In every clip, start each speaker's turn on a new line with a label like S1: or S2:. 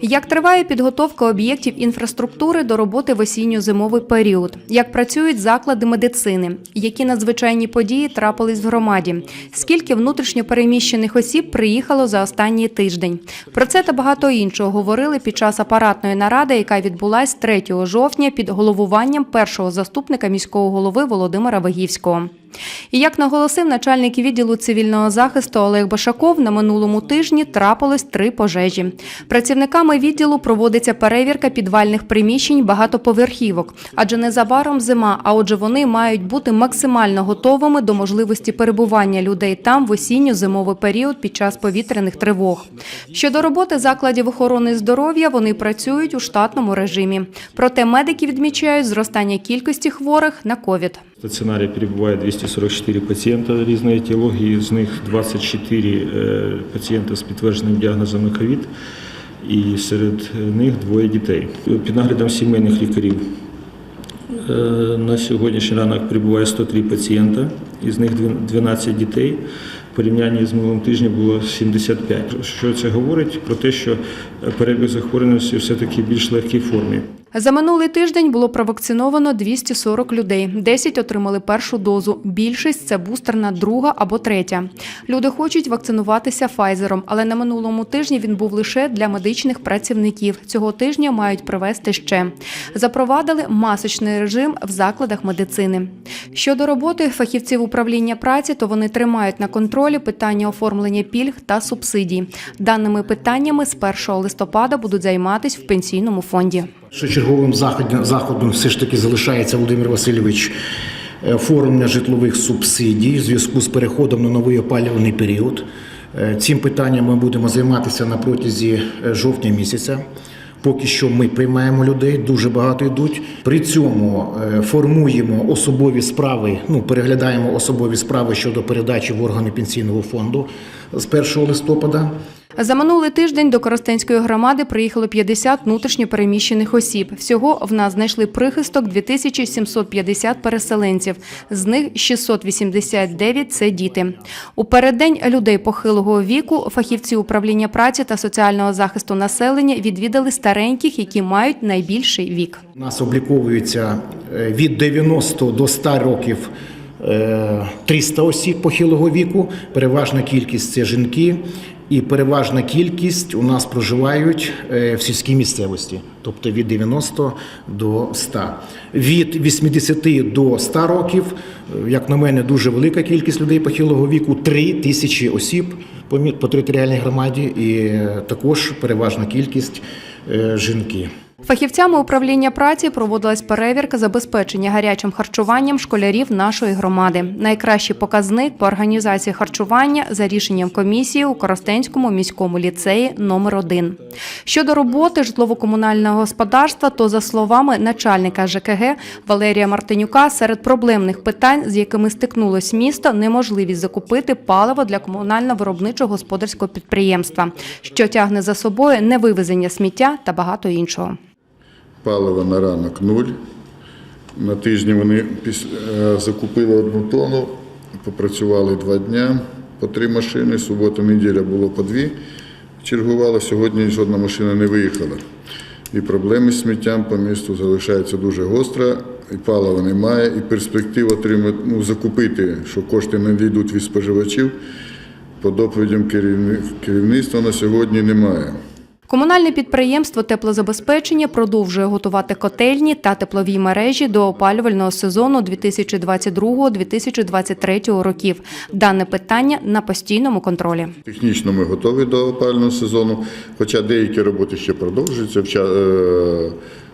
S1: Як триває підготовка об'єктів інфраструктури до роботи в осінньо-зимовий період? Як працюють заклади медицини? Які надзвичайні події трапились в громаді? Скільки внутрішньо переміщених осіб приїхало за останній тиждень? Про це та багато іншого говорили під час апаратної наради, яка відбулась 3 жовтня під головуванням першого заступника міського голови Володимира Вигівського. І як наголосив начальник відділу цивільного захисту Олег Башаков, на минулому тижні трапилось три пожежі. Працівниками відділу проводиться перевірка підвальних приміщень багатоповерхівок, адже незабаром зима, а отже, вони мають бути максимально готовими до можливості перебування людей там в осінньо-зимовий період під час повітряних тривог. Щодо роботи закладів охорони здоров'я, вони працюють у штатному режимі. Проте медики відмічають зростання кількості хворих на ковід.
S2: В стаціонарі перебуває 244 пацієнта різної етіології, з них 24 е, пацієнта з підтвердженим діагнозом на ковід, і серед них двоє дітей. Під наглядом сімейних лікарів е, на сьогоднішній ранок перебуває 103 пацієнта, із них 12 дітей. В порівнянні з минулим тижнем було 75. Що це говорить? Про те, що перебіг захворюваності все-таки більш легкій формі.
S1: За минулий тиждень було провакциновано 240 людей. 10 отримали першу дозу. Більшість це бустерна друга або третя. Люди хочуть вакцинуватися Файзером, але на минулому тижні він був лише для медичних працівників. Цього тижня мають провести ще. Запровадили масочний режим в закладах медицини. Щодо роботи фахівців управління праці, то вони тримають на контролі питання оформлення пільг та субсидій. Даними питаннями з 1 листопада будуть займатися в пенсійному фонді.
S3: Що черговим заходом, заходом все ж таки залишається Володимир Васильович е, оформлення житлових субсидій в зв'язку з переходом на новий опалювальний період. Е, Цим питанням ми будемо займатися на протязі е, жовтня місяця. Поки що ми приймаємо людей, дуже багато йдуть. При цьому формуємо особові справи, ну переглядаємо особові справи щодо передачі в органи пенсійного фонду з 1 листопада.
S1: За минулий тиждень до Коростенської громади приїхало 50 внутрішньопереміщених осіб. Всього в нас знайшли прихисток 2750 переселенців. З них 689 – це діти. У переддень людей похилого віку фахівці управління праці та соціального захисту населення відвідали стареньких, які мають найбільший вік.
S3: У нас обліковується е, від 90 до 100 років е, 300 осіб похилого віку. Переважна кількість це жінки, і переважна кількість у нас проживають е, в сільській місцевості, тобто від 90 до 100. Від 80 до 100 років, е, як на мене, дуже велика кількість людей похилого віку 3 тисячі осіб по територіальній громаді, і е, також переважна кількість жінки.
S1: Фахівцями управління праці проводилась перевірка забезпечення гарячим харчуванням школярів нашої громади. Найкращий показник по організації харчування за рішенням комісії у Коростенському міському ліцеї номер 1 Щодо роботи житлово-комунального господарства, то за словами начальника ЖКГ Валерія Мартинюка, серед проблемних питань, з якими стикнулось місто, неможливість закупити паливо для комунально-виробничого господарського підприємства, що тягне за собою невивезення сміття та багато іншого.
S4: Паливо на ранок нуль. На тижні вони е, закупили одну тонну, попрацювали два дня, по три машини. Субота, неділя було по дві. Чергували. Сьогодні жодна машина не виїхала. І проблеми з сміттям по місту залишаються дуже гостро, і палива немає, і перспектив отримати, ну, закупити, що кошти надійдуть від споживачів, по доповідям керівництва на сьогодні немає.
S1: Комунальне підприємство теплозабезпечення продовжує готувати котельні та теплові мережі до опалювального сезону 2022-2023 років. Дане питання на постійному контролі.
S4: Технічно ми готові до опалювального сезону, хоча деякі роботи ще продовжуються. Е,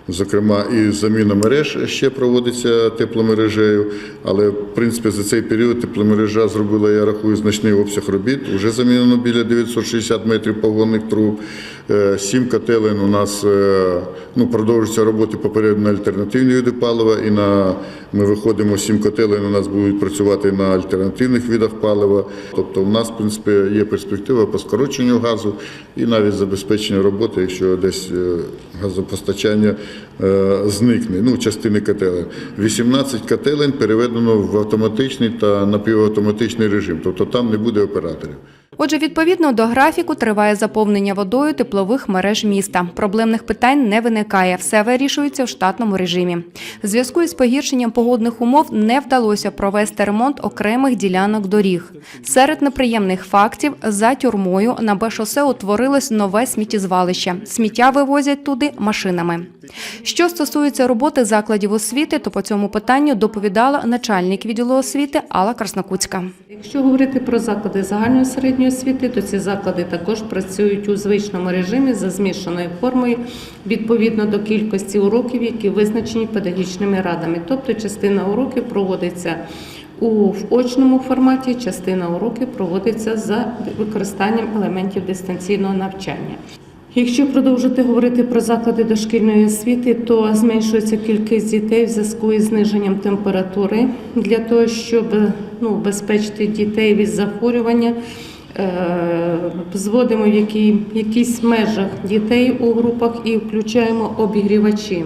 S4: Зокрема, і заміна мереж ще проводиться тепломережею, але в принципі за цей період тепломережа зробила, я рахую, значний обсяг робіт. Вже замінено біля 960 метрів погонних труб. Е, Сім котелень у нас е, ну, продовжуються роботи попередньо на альтернативні види палива. І на ми виходимо сім котелень, у нас будуть працювати на альтернативних видах палива. Тобто, у нас в принципі є перспектива по скороченню газу і навіть забезпечення роботи, якщо десь е, газопостачання зникне. Ну, частини котелень. 18 котелень переведено в автоматичний та напівавтоматичний режим, тобто там не буде операторів.
S1: Отже, відповідно до графіку триває заповнення водою теплових мереж міста. Проблемних питань не виникає, все вирішується в штатному режимі. В зв'язку із погіршенням погодних умов не вдалося провести ремонт окремих ділянок доріг. Серед неприємних фактів за тюрмою на Б-шосе утворилось нове сміттєзвалище. Сміття вивозять туди машинами. Що стосується роботи закладів освіти, то по цьому питанню доповідала начальник відділу освіти Алла Краснокутська.
S5: Якщо говорити про заклади загальної середньої освіти, то ці заклади також працюють у звичному режимі за змішаною формою відповідно до кількості уроків, які визначені педагогічними радами. Тобто частина уроків проводиться у очному форматі, частина уроків проводиться за використанням елементів дистанційного навчання. Якщо продовжити говорити про заклади дошкільної освіти, то зменшується кількість дітей в зв'язку із зниженням температури для того, щоб ну, безпечити дітей від захворювання. Е, Зводимо в які, якісь межах дітей у групах і включаємо обігрівачі.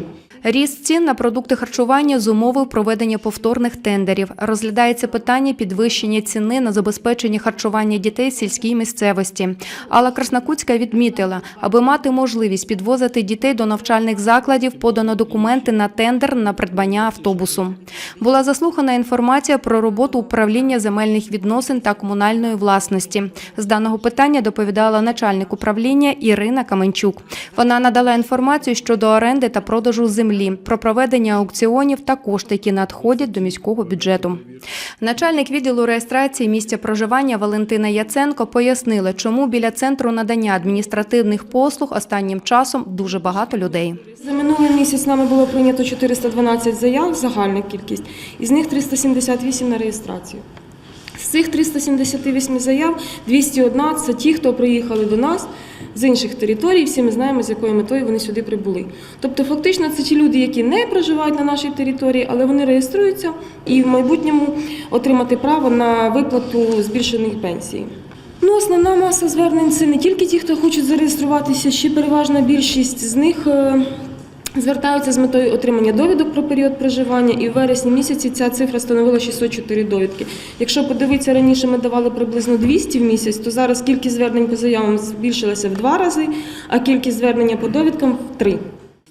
S1: Ріст цін на продукти харчування зумовив проведення повторних тендерів. Розглядається питання підвищення ціни на забезпечення харчування дітей в сільській місцевості. Алла Краснокутська відмітила, аби мати можливість підвозити дітей до навчальних закладів, подано документи на тендер на придбання автобусу. Була заслухана інформація про роботу управління земельних відносин та комунальної власності. З даного питання доповідала начальник управління Ірина Каменчук. Вона надала інформацію щодо оренди та продажу землі, про проведення аукціонів та кошти, які надходять до міського бюджету. Начальник відділу реєстрації місця проживання Валентина Яценко пояснила, чому біля центру надання адміністративних послуг останнім часом дуже багато людей.
S6: За минулий місяць нами було прийнято 412 заяв, загальна кількість, із них 378 на реєстрацію. З цих 378 заяв 201 – це ті, хто приїхали до нас з інших територій, всі ми знаємо, з якою метою вони сюди прибули. Тобто, фактично, це ті люди, які не проживають на нашій території, але вони реєструються і в майбутньому отримати право на виплату збільшених пенсій. Ну, основна маса звернень це не тільки ті, хто хочуть зареєструватися, ще переважна більшість з них е, звертаються з метою отримання довідок про період проживання, і в вересні місяці ця цифра становила 604 довідки. Якщо подивитися, раніше ми давали приблизно 200 в місяць, то зараз кількість звернень по заявам збільшилася в два рази, а кількість звернення по довідкам в три.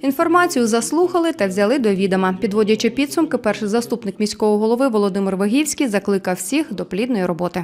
S1: Інформацію заслухали та взяли до відома. Підводячи підсумки, перший заступник міського голови Володимир Вагівський закликав всіх до плідної роботи.